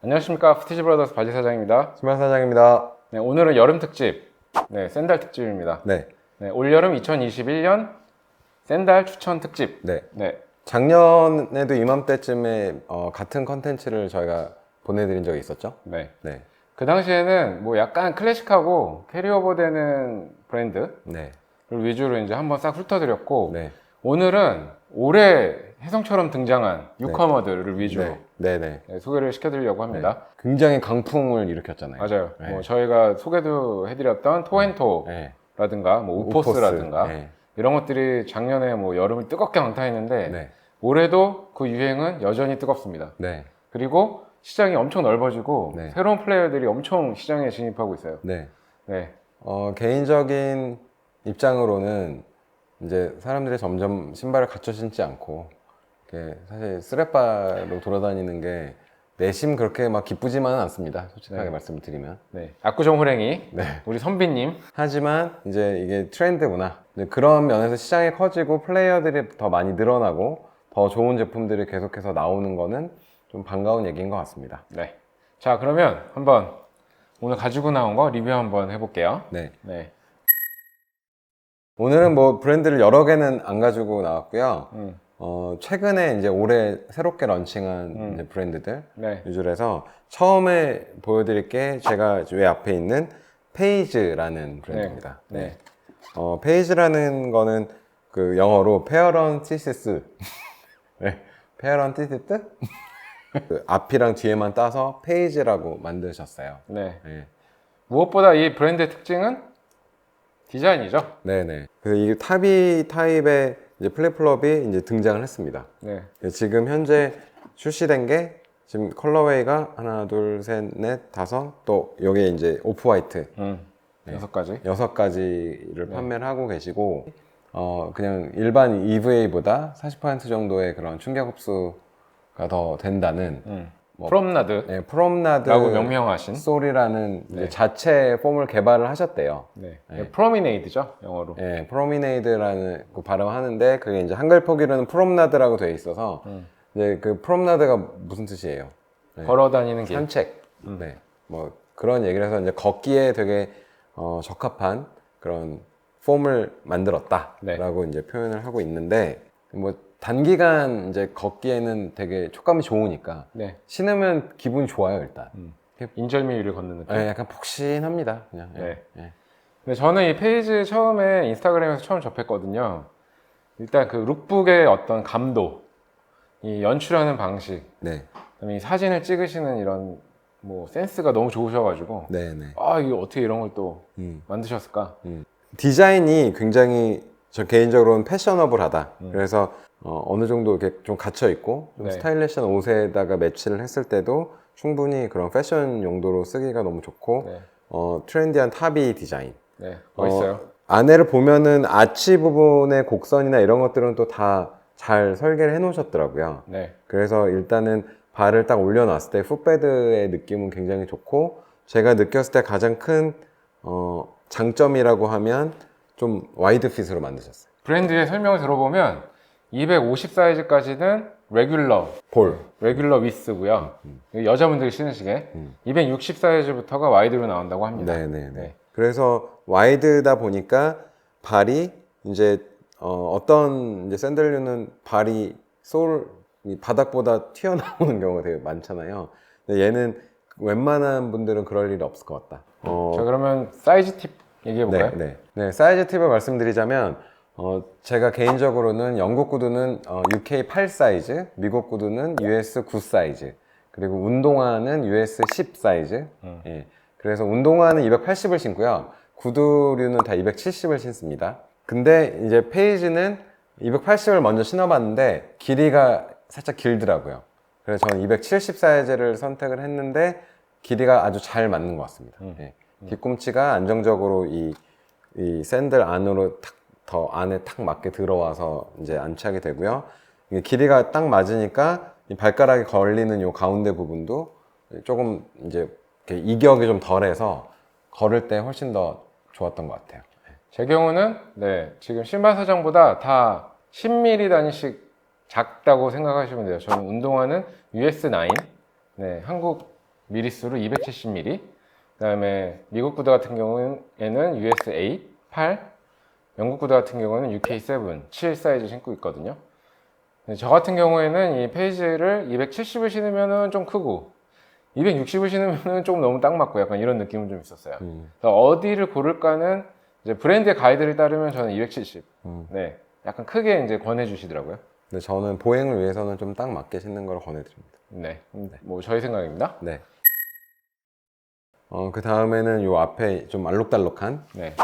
안녕하십니까 푸티지 브라더스 바지 사장입니다. 신발 사장입니다. 네, 오늘은 여름 특집, 네, 샌달 특집입니다. 네, 네, 올 여름 2021년 샌달 추천 특집. 네. 네, 작년에도 이맘때쯤에 어, 같은 컨텐츠를 저희가 보내드린 적이 있었죠. 네. 네, 그 당시에는 뭐 약간 클래식하고 캐리오버 되는 브랜드를 네, 위주로 이제 한번 싹 훑어드렸고 네, 오늘은 올해 혜성처럼 등장한 뉴커머들을 위주로 네, 네, 네. 네, 소개를 시켜드리려고 합니다. 굉장히 강풍을 일으켰잖아요. 맞아요. 네. 뭐 저희가 소개도 해드렸던 토엔토라든가 네. 뭐 우포스라든가 네, 이런 것들이 작년에 뭐 여름을 뜨겁게 강타했는데 네, 올해도 그 유행은 여전히 뜨겁습니다. 네, 그리고 시장이 엄청 넓어지고 네. 새로운 플레이어들이 엄청 시장에 진입하고 있어요. 네. 네, 어, 개인적인 입장으로는 이제 사람들이 점점 신발을 갖춰 신지 않고 사실 쓰레빠로 돌아다니는 게 내심 그렇게 막 기쁘지만은 않습니다. 솔직하게 네. 말씀을 드리면. 네. 압구정 호랭이 네. 우리 선비님 하지만 이제 이게 트렌드구나. 그런 면에서 시장이 커지고 플레이어들이 더 많이 늘어나고 더 좋은 제품들이 계속해서 나오는 거는 좀 반가운 얘기인 것 같습니다. 네. 자 그러면 한번 오늘 가지고 나온 거 리뷰 한번 해볼게요. 네. 네. 오늘은 뭐 브랜드를 여러 개는 안 가지고 나왔고요. 음, 어, 최근에 이제 올해 새롭게 런칭한 음. 이제 브랜드들 네. 위주로 해서 처음에 보여드릴 게 제가 왜 앞에 있는 페이즈라는 브랜드입니다. 네. 네. 어, 페이즈라는 거는 그 영어로 페어런티시스. 네. 페어런티시스? 그 앞이랑 뒤에만 따서 페이지라고 만드셨어요. 네. 네. 무엇보다 이 브랜드의 특징은 디자인이죠. 네네. 그 이 타비 타입의 이제 플립플롭이 이제 등장을 했습니다. 네. 지금 현재 출시된 게 지금 컬러웨이가 하나, 둘, 셋, 넷, 다섯, 또 여기에 이제 오프 화이트 음, 네. 여섯 가지. 여섯 가지를 네. 판매를 하고 계시고 어 그냥 일반 EVA보다 40% 정도의 그런 충격 흡수가 더 된다는 음. 뭐- 프롬나드라고 네, 프롬나드 명명하신. 솔이라는 이제 네. 자체 폼을 개발을 하셨대요. 네. 네. 프로미네이드죠 영어로. 예, 프로미네이드라는 그 발음하는데 그게 이제 한글 표기로는 프롬나드라고 되어 있어서 음. 이제 그 프롬나드가 무슨 뜻이에요? 네. 걸어 다니는 길. 산책. 음. 네. 뭐 그런 얘기를 해서 이제 걷기에 되게 어, 적합한 그런 폼을 만들었다라고 네. 이제 표현을 하고 있는데 뭐 단기간 이제 걷기에는 되게 촉감이 좋으니까 네. 신으면 기분이 좋아요 일단. 음. 인절미 위를 걷는 느낌. 예, 약간 폭신합니다 그냥. 예, 네. 예. 근데 저는 이 페이지 처음에 인스타그램에서 처음 접했거든요. 일단 그 룩북의 어떤 감도, 이 연출하는 방식, 네, 그다음에 이 사진을 찍으시는 이런 뭐 센스가 너무 좋으셔가지고 네, 네. 아 이게 어떻게 이런 걸 또 음. 만드셨을까? 디자인이 굉장히 저 개인적으로는 패셔너블하다. 음. 그래서 어, 느 정도 이렇게 좀 갇혀 있고 좀 네. 스타일리시한 옷에다가 매치를 했을 때도 충분히 그런 패션 용도로 쓰기가 너무 좋고 네, 어, 트렌디한 탑이 디자인. 네 멋있어요. 안에를 보면은 아치 부분의 곡선이나 이런 것들은 또 다 잘 설계를 해 놓으셨더라고요. 네, 그래서 일단은 발을 딱 올려놨을 때 풋베드의 느낌은 굉장히 좋고 제가 느꼈을 때 가장 큰 어, 장점이라고 하면 좀 와이드 핏으로 만드셨어요. 브랜드의 설명을 들어보면 250 사이즈까지는 레귤러, 볼. 레귤러 위스고요. 여자분들이 신으시게 음. 260 사이즈부터가 와이드로 나온다고 합니다. 네네네. 네. 그래서 와이드다 보니까 발이 이제 어, 떤 이제 샌들류는 발이 솔이 바닥보다 튀어나오는 경우가 되게 많잖아요. 근데 얘는 웬만한 분들은 그럴 일이 없을 것 같다. 어, 자 그러면 사이즈 팁 얘기해 볼까요? 네, 네. 네, 사이즈 팁을 말씀드리자면, 어, 제가 개인적으로는 영국 구두는 어, UK 8 사이즈, 미국 구두는 US 9 사이즈, 그리고 운동화는 US 10 사이즈. 음. 예. 그래서 운동화는 280을 신고요. 구두류는 다 270을 신습니다. 근데 이제 페이지는 280을 먼저 신어봤는데 길이가 살짝 길더라고요. 그래서 저는 270 사이즈를 선택을 했는데 길이가 아주 잘 맞는 것 같습니다. 음. 예. 뒤꿈치가 안정적으로 이, 이 샌들 안으로 탁, 더 안에 탁 맞게 들어와서 이제 안착이 되고요. 길이가 딱 맞으니까 이 발가락이 걸리는 요 가운데 부분도 조금 이제 이격이 좀 덜해서 걸을 때 훨씬 더 좋았던 것 같아요. 제 경우는 네 지금 신발 사장보다 다 10mm 단위씩 작다고 생각하시면 돼요. 저는 운동화는 US9, 네 한국 미리수로 270mm. 그다음에 미국 구두 같은 경우에는 USA 8, 영국 구두 같은 경우는 UK7, 7 사이즈 신고 있거든요. 저 같은 경우에는 이 페이지를 270을 신으면은 좀 크고 260을 신으면은 조금 너무 딱 맞고 약간 이런 느낌은 좀 있었어요. 음, 어디를 고를까는 이제 브랜드의 가이드를 따르면 저는 270. 음. 네. 약간 크게 이제 권해 주시더라고요. 근데 저는 보행을 위해서는 좀 딱 맞게 신는 걸 권해드립니다. 네. 뭐 저희 생각입니다. 네. 어, 그 다음에는 요 앞에 좀 알록달록한 네.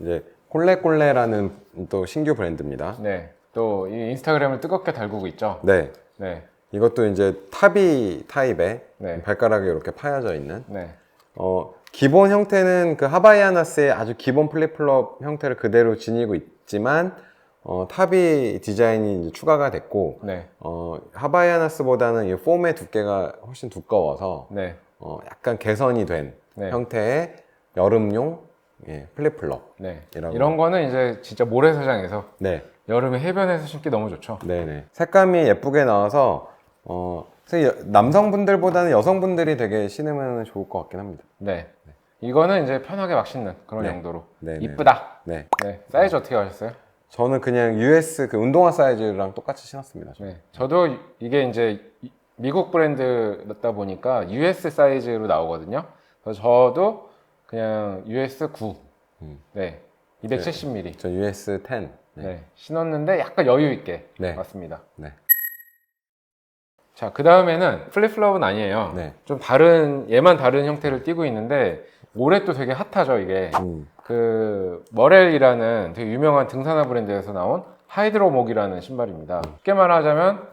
이제 콜레콜레라는 또 신규 브랜드입니다. 네. 또 이 인스타그램을 뜨겁게 달구고 있죠. 네. 네. 이것도 이제 타비 타입의 네. 발가락이 이렇게 파여져 있는 네. 어, 기본 형태는 그 하바이아나스의 아주 기본 플립플롭 형태를 그대로 지니고 있지만 어, 탑이 디자인이 이제 추가가 됐고 네. 어, 하바이아나스보다는 이 폼의 두께가 훨씬 두꺼워서 네. 어, 약간 개선이 된 네. 형태의 여름용 예, 플립플롭. 네. 이런 이런 거는 이제 진짜 모래사장에서 네, 여름에 해변에서 신기 너무 좋죠. 네네. 색감이 예쁘게 나와서 어, 사실 여- 남성분들보다는 여성분들이 되게 신으면 좋을 것 같긴 합니다. 네. 이거는 이제 편하게 막 신는 그런 네. 용도로. 네, 네. 이쁘다. 네. 네. 사이즈 어떻게 하셨어요? 저는 그냥 US 그 운동화 사이즈랑 똑같이 신었습니다. 네. 저도 이게 이제 이- 미국 브랜드다 보니까 US 사이즈로 나오거든요. 그래서 저도 그냥 US 9. 음. 네. 270mm. 저 US 10. 네. 네. 신었는데 약간 여유 있게 네. 맞습니다. 네. 자, 그 다음에는 플립플롭은 아니에요. 네. 좀 다른 얘만 다른 형태를 띠고 있는데 올해 또 되게 핫하죠, 이게. 음. 그 머렐이라는 되게 유명한 등산화 브랜드에서 나온 하이드로목이라는 신발입니다. 쉽게 말하자면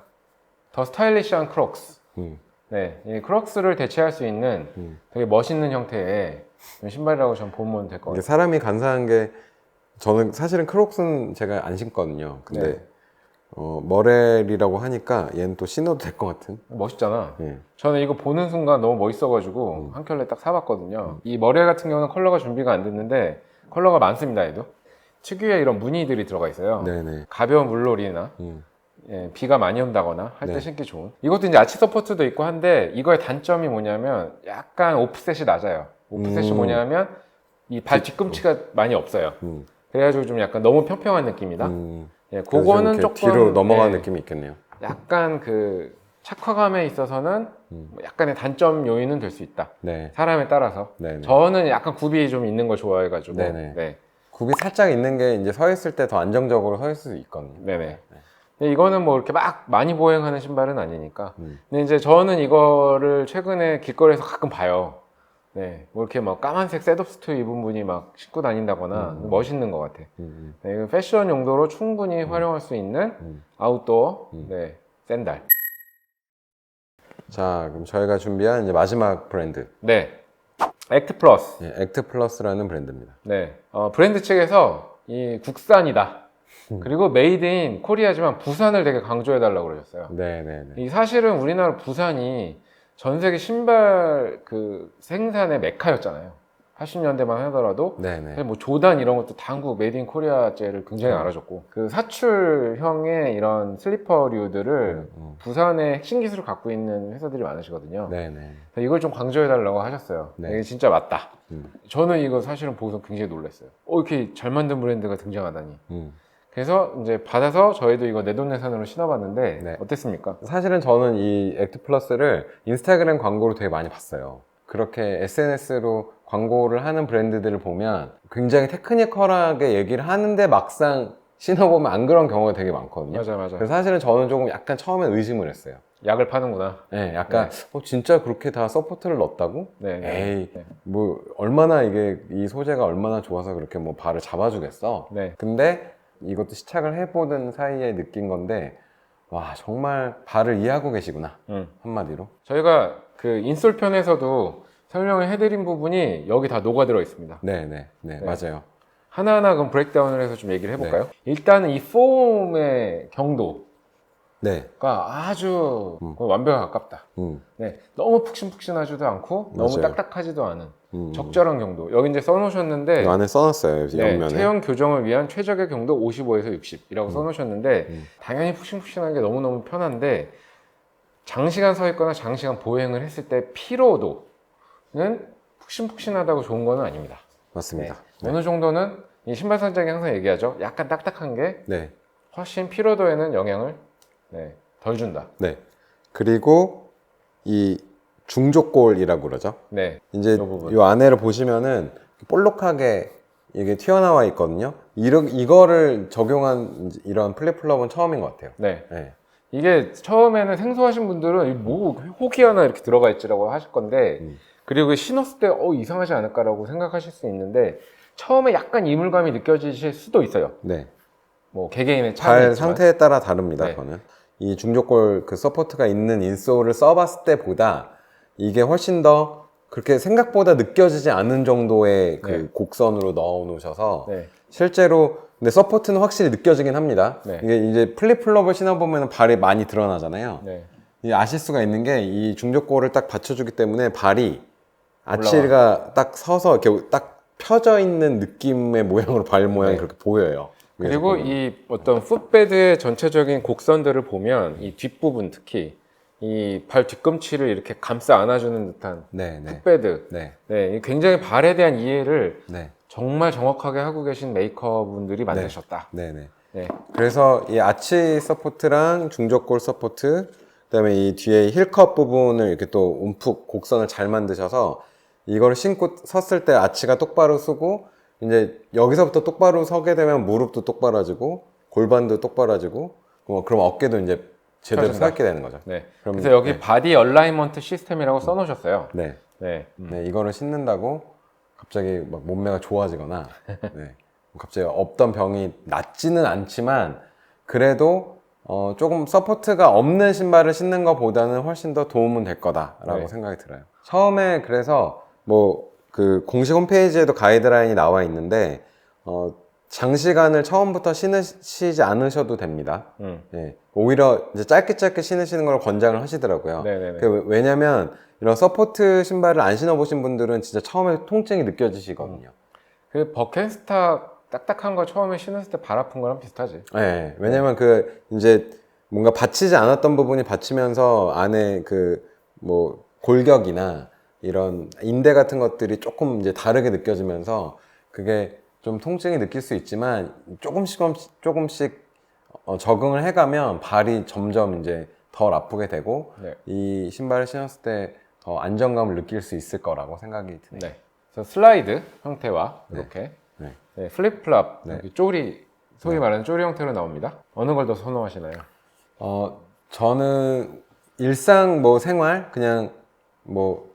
더 스타일리시한 크록스. 음. 네, 이 크록스를 대체할 수 있는 음. 되게 멋있는 형태의 신발이라고 저는 보면 될 것 같아요. 사람이 간사한 게 저는 사실은 크록스는 제가 안 신거든요. 근데 네. 어, 머렐이라고 하니까 얘는 또 신어도 될 것 같은. 멋있잖아. 예. 저는 이거 보는 순간 너무 멋있어가지고 한 켤레 딱 사봤거든요. 이 머렐 같은 경우는 컬러가 준비가 안 됐는데 컬러가 많습니다, 얘도. 특유의 이런 무늬들이 들어가 있어요. 네네. 가벼운 물놀이나 음. 예, 비가 많이 온다거나 할 때 네. 신기 좋은. 이것도 이제 아치 서포트도 있고 한데 이거의 단점이 뭐냐면 약간 오프셋이 낮아요. 오프셋이 음. 뭐냐면 이 발 뒤꿈치가 많이 없어요. 음. 그래가지고 좀 약간 너무 평평한 느낌이다. 음. 예, 그거는 조금 뒤로 넘어가는 예, 느낌이 있겠네요. 약간 그 착화감에 있어서는 음. 뭐 약간의 단점 요인은 될 수 있다. 네. 사람에 따라서. 네네. 저는 약간 굽이 좀 있는 걸 좋아해가지고. 네네. 네. 굽이 살짝 있는 게 이제 서 있을 때 더 안정적으로 서 있을 수 있거든요. 네네. 근데 이거는 뭐 이렇게 막 많이 보행하는 신발은 아니니까. 음. 근데 이제 저는 이거를 최근에 길거리에서 가끔 봐요. 네. 뭐 이렇게 막 까만색 셋업스트 입은 분이 막 신고 다닌다거나 음. 멋있는 것 같아. 음. 네, 이거 패션 용도로 충분히 활용할 수 있는 음. 아웃도어 음. 네, 샌달. 자, 그럼 저희가 준비한 이제 마지막 브랜드, 네. 액트 플러스. 예, 액트 플러스라는 브랜드입니다. 네. 어, 브랜드 측에서 이 국산이다. 음. 그리고 메이드 인 코리아지만 부산을 되게 강조해 달라고 그러셨어요. 네 네 네. 이 사실은 우리나라 부산이 전 세계 신발 그 생산의 메카였잖아요. 80년대만 하더라도 네네. 사실 뭐 조단 이런 것도 다 한국 메이드 인 코리아제를 굉장히 음. 알아줬고 그 사출형의 이런 슬리퍼류들을 음. 부산의 핵심 기술을 갖고 있는 회사들이 많으시거든요. 네네. 이걸 좀 강조해 달라고 하셨어요. 네. 이게 진짜 맞다. 음. 저는 이거 사실은 보고서 굉장히 놀랐어요. 어, 이렇게 잘 만든 브랜드가 등장하다니. 음. 그래서 이제 받아서 저희도 이거 내돈내산으로 신어봤는데 네. 어땠습니까? 사실은 저는 이 액트 플러스를 인스타그램 광고로 되게 많이 봤어요. 그렇게 SNS로 광고를 하는 브랜드들을 보면 굉장히 테크니컬하게 얘기를 하는데 막상 신어보면 안 그런 경우가 되게 많거든요. 맞아 맞아. 그래서 사실은 저는 조금 약간 처음엔 의심을 했어요. 약을 파는구나. 네, 약간 어, 진짜 그렇게 다 서포트를 넣었다고? 네. 네. 에이, 네. 뭐 얼마나 이게 이 소재가 얼마나 좋아서 그렇게 뭐 발을 잡아주겠어. 네. 근데 이것도 시착을 해보던 사이에 느낀 건데 와 정말 발을 이해하고 계시구나 음. 한마디로. 저희가 그 인솔 편에서도 설명을 해드린 부분이 여기 다 녹아들어 있습니다. 네, 네, 네, 네. 맞아요. 하나하나 그럼 브레이크다운을 해서 좀 얘기를 해볼까요? 일단은 이 폼의 경도가 네, 아주 음. 완벽에 가깝다. 음, 네. 너무 푹신푹신하지도 않고 너무 맞아요. 딱딱하지도 않은 음. 적절한 경도. 여기 이제 써놓으셨는데 이 안에 써놨어요 네, 옆면에. 체형 교정을 위한 최적의 경도 55에서 60이라고 써놓으셨는데 음. 당연히 푹신푹신한 게 너무너무 편한데 장시간 서 있거나 장시간 보행을 했을 때 피로도는 푹신푹신하다고 좋은 거는 아닙니다. 맞습니다. 네. 어느 정도는 이 신발 선장이 항상 얘기하죠. 약간 딱딱한 게 네. 훨씬 피로도에는 영향을 네, 덜 준다. 네. 그리고 이 중족골이라고 그러죠. 네, 이제 이 부분. 이 안에를 보시면은 볼록하게 이게 튀어나와 있거든요. 이런 이거를 적용한 이런 플립플럽은 처음인 것 같아요. 네. 네. 이게 처음에는 생소하신 분들은 이뭐 혹이 하나 이렇게 들어가 있지라고 하실 건데 음. 그리고 신었을 때 어, 이상하지 않을까라고 생각하실 수 있는데 처음에 약간 이물감이 느껴지실 수도 있어요. 네. 뭐 개개인의 차이 발 있지만. 상태에 따라 다릅니다. 네. 그거는 이 중족골 그 서포트가 있는 인솔을 써봤을 때보다 이게 훨씬 더 그렇게 생각보다 느껴지지 않은 정도의 그 네. 곡선으로 넣어 놓으셔서 네, 실제로 근데 서포트는 확실히 느껴지긴 합니다. 네. 이게 이제 플립플럽을 신어보면 발이 많이 드러나잖아요. 네, 이 아실 수가 있는 게 이 중족골을 딱 받쳐주기 때문에 발이 아치가 딱 서서 이렇게 딱 펴져 있는 느낌의 모양으로 발 모양이 네. 그렇게 보여요. 그리고 보면. 이 어떤 풋베드의 전체적인 곡선들을 보면 이 뒷부분 특히 이 발 뒤꿈치를 이렇게 감싸 안아주는 듯한 네, 네, 풋베드 네, 네, 이 굉장히 발에 대한 이해를 네, 정말 정확하게 하고 계신 메이커분들이 만드셨다. 네, 네. 네. 그래서 이 아치 서포트랑 중족골 서포트, 그다음에 이 뒤에 힐컵 부분을 이렇게 또 움푹 곡선을 잘 만드셔서 이걸 신고 섰을 때 아치가 똑바로 서고 이제 여기서부터 똑바로 서게 되면 무릎도 똑바로지고 골반도 똑바로지고 뭐 그럼 어깨도 이제 제대로 펴진다. 있게 되는 거죠. 네. 그럼- 그래서 여기 네. 바디 얼라이먼트 시스템이라고 써놓으셨어요. 네, 네. 음. 네 이거를 신는다고 갑자기 막 몸매가 좋아지거나 네, 갑자기 없던 병이 낫지는 않지만 그래도 어, 조금 서포트가 없는 신발을 신는 것보다는 훨씬 더 도움은 될 거다라고 네. 생각이 들어요. 처음에 그래서 뭐 그 공식 홈페이지에도 가이드라인이 나와 있는데 어, 장시간을 처음부터 신으시지 않으셔도 됩니다. 음. 예, 오히려 이제 짧게 짧게 신으시는 걸 권장을 하시더라고요. 네네네. 그 왜- 왜냐면 이런 서포트 신발을 안 신어보신 분들은 진짜 처음에 통증이 느껴지시거든요. 그 버켄스타 딱딱한 거 처음에 신었을 때 발 아픈 거랑 비슷하지. 네, 왜냐면 그 이제 뭔가 받치지 않았던 부분이 받치면서 안에 그 뭐 골격이나 이런 인대 같은 것들이 조금 이제 다르게 느껴지면서 그게 좀 통증이 느낄 수 있지만 조금씩 조금씩 어, 적응을 해가면 발이 점점 이제 덜 아프게 되고 네. 이 신발을 신었을 때 더 안정감을 느낄 수 있을 거라고 생각이 드네요. 네. 그래서 슬라이드 형태와 이렇게 네. 네, 플립플랍, 네. 여기 쪼리, 소위 말하는 쪼리 형태로 나옵니다. 어느 걸 더 선호하시나요? 어, 저는 일상 뭐 생활 그냥 뭐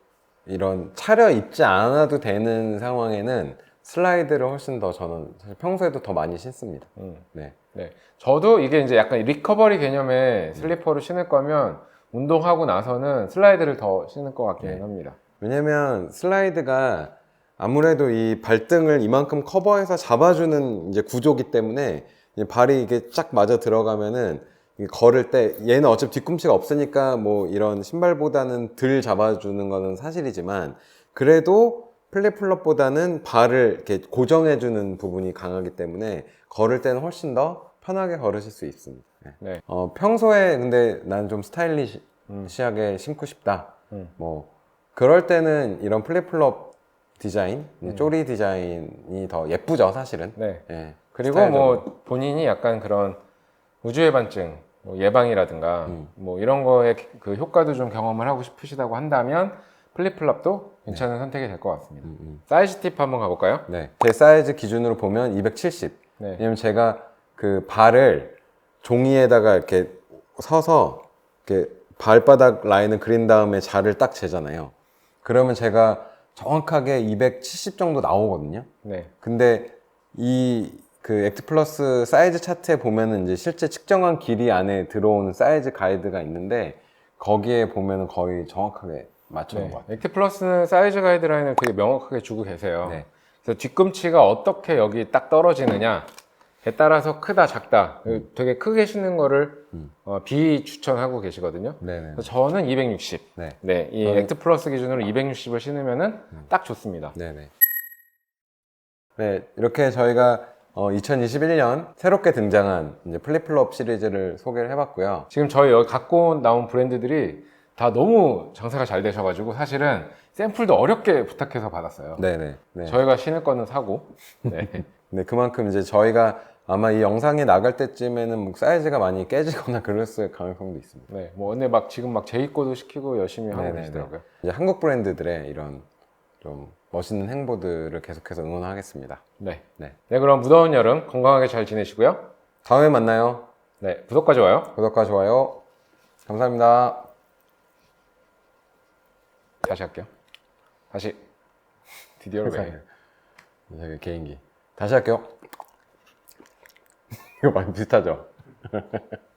이런 차려 입지 않아도 되는 상황에는 슬라이드를 훨씬 더 저는 사실 평소에도 더 많이 신습니다. 음. 네. 네. 저도 이게 이제 약간 리커버리 개념의 슬리퍼를 신을 거면 운동하고 나서는 슬라이드를 더 신을 것 같기는 네. 합니다. 왜냐면 슬라이드가 아무래도 이 발등을 이만큼 커버해서 잡아주는 이제 구조기 때문에 이 발이 이게 쫙 맞아 들어가면은 이 걸을 때 얘는 어차피 뒤꿈치가 없으니까 뭐 이런 신발보다는 덜 잡아주는 거는 사실이지만 그래도 플립플rop보다는 발을 이렇게 고정해주는 부분이 강하기 때문에 걸을 때는 훨씬 더 편하게 걸으실 수 있습니다. 네. 네. 어, 평소에 근데 난 좀 스타일리시하게 신고 싶다. 음. 뭐 그럴 때는 이런 플립플롭 디자인, 음. 쪼리 디자인이 더 예쁘죠, 사실은. 네. 예. 그리고 스타일적으로. 뭐 본인이 약간 그런 우주예반증 뭐 예방이라든가 음. 뭐 이런 거에 그 효과도 좀 경험을 하고 싶으시다고 한다면 플립플랍도 괜찮은 선택이 될 것 같습니다. 음, 음. 사이즈 팁 한번 가볼까요? 네. 제 사이즈 기준으로 보면 270. 네. 왜냐면 제가 그 발을 종이에다가 이렇게 서서 이렇게 발바닥 라인을 그린 다음에 자를 딱 재잖아요. 그러면 제가 정확하게 270 정도 나오거든요. 네. 근데 이 그 액트 플러스 사이즈 차트에 보면은 이제 실제 측정한 길이 안에 들어오는 사이즈 가이드가 있는데 거기에 보면은 거의 정확하게 맞춰놓은 네. 것 같아요. 액티 플러스는 사이즈 가이드라인을 되게 명확하게 주고 계세요. 네. 그래서 뒤꿈치가 어떻게 여기 딱 떨어지느냐에 따라서 크다 작다 되게 크게 신는 거를 음. 어, 비추천하고 계시거든요. 네네. 그래서 저는 260. 네. 네, 이 저는- 액트 플러스 기준으로 260을 신으면은 음. 딱 좋습니다. 네네. 네, 이렇게 저희가 어, 2021년 새롭게 등장한 이제 플립플롭 시리즈를 소개를 해봤고요. 지금 저희 여기 갖고 나온 브랜드들이 다 너무 장사가 잘 되셔가지고 사실은 샘플도 어렵게 부탁해서 받았어요. 네네. 네. 저희가 신을 거는 사고. 네. 네, 그만큼 이제 저희가 아마 이 영상이 나갈 때쯤에는 뭐 사이즈가 많이 깨지거나 그랬을 가능성도 있습니다. 네. 뭐 근데 막 지금 막 재입고도 시키고 열심히 하고 네네네. 계시더라고요. 이제 한국 브랜드들의 이런 좀 멋있는 행보들을 계속해서 응원하겠습니다. 네. 네. 네, 그럼 무더운 여름 건강하게 잘 지내시고요. 다음에 만나요. 네, 구독과 좋아요. 구독과 좋아요. 감사합니다. 다시 할게요. 다시. 드디어 왜? 저기 개인기. 다시 할게요. 이거 많이 비슷하죠?